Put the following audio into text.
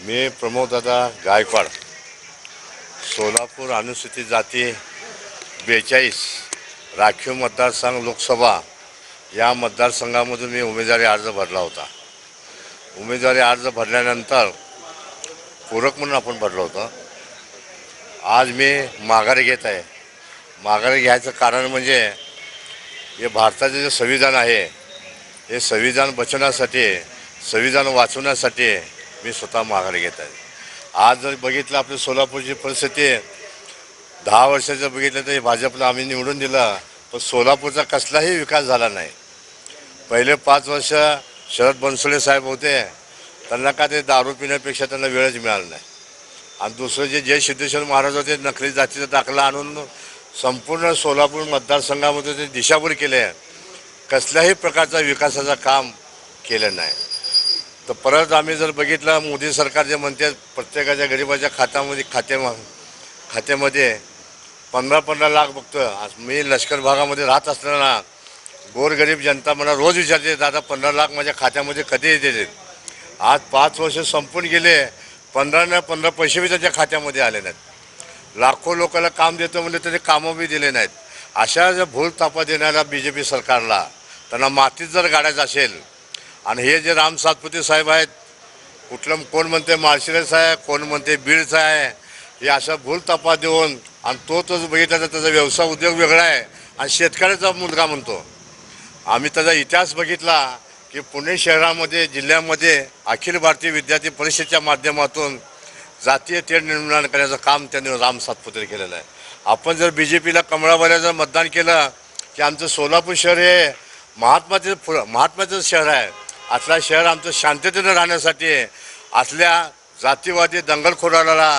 मी प्रमोददादा गायकवाड सोलापूर अनुसूचित जाती बेचाळीस राखीव मतदारसंघ लोकसभा या मतदारसंघामधून मी उमेदवारी अर्ज भरला होता. उमेदवारी अर्ज भरल्यानंतर पूरक म्हणून आपण भरलं होतं. आज मी माघारी घेत आहे. माघारी घ्यायचं कारण म्हणजे हे भारताचे जे संविधान आहे हे संविधान बचवण्यासाठी संविधान वाचवण्यासाठी मी स्वतः माघारी घेत आहे. आज जर बघितलं आपली सोलापूरची परिस्थिती आहे दहा वर्षाचं बघितलं तर हे भाजपला आम्ही निवडून दिलं पण सोलापूरचा कसलाही विकास झाला नाही. पहिले पाच वर्ष शरद बनसोडे साहेब होते त्यांना का ते दारू पिण्यापेक्षा त्यांना वेळच मिळाला नाही. आणि दुसरं जे जय सिद्धेश्वर महाराज होते नकली जातीचा दाखला आणून संपूर्ण सोलापूर मतदारसंघामध्ये ते दिशाभूल केले. कसल्याही प्रकारचा विकासाचं काम केलं नाही. तर परत आम्ही जर बघितलं मोदी सरकार जे म्हणते प्रत्येकाच्या गरिबाच्या खात्यामध्ये खाते खात्यामध्ये पंधरा पंधरा लाख बघतो आज मी लष्कर भागामध्ये राहत असताना गोरगरीब जनता मला रोज विचारते दादा पंधरा लाख माझ्या खात्यामध्ये कधी येते आज पाच वर्ष संपून गेले पंधरा ना पंधरा पैसे बी त्याच्या खात्यामध्ये आले नाहीत. लाखो लोकांना काम देतो म्हणजे त्याचे कामं बी दिले नाहीत. अशा जर भूल तापा देणाऱ्या बी जे पी सरकारला त्यांना मातीत जर गाडायचं असेल आणि हे जे राम सातपुते साहेब आहेत कुठलं कोण म्हणते माळशिरस आहे कोण म्हणते बीडचा आहे हे अशा भूल तपा देऊन आणि तो तोच बघितला तर त्याचा व्यवसाय उद्योग वेगळा आहे आणि शेतकऱ्याचा मुलगा म्हणतो. आम्ही त्याचा इतिहास बघितला की पुणे शहरामध्ये जिल्ह्यामध्ये अखिल भारतीय विद्यार्थी परिषदेच्या माध्यमातून जातीय तेढ निर्माण करण्याचं काम त्यांनी राम सातपुते केलेलं आहे. आपण जर बी जे पीला कमळावाल्याचं जर मतदान केलं की आमचं सोलापूर शहर हे महात्माचे फु महात्माचं शहर आहे असला शहर आमचं शांततेनं राहण्यासाठी असल्या जातीवादी दंगलखोराला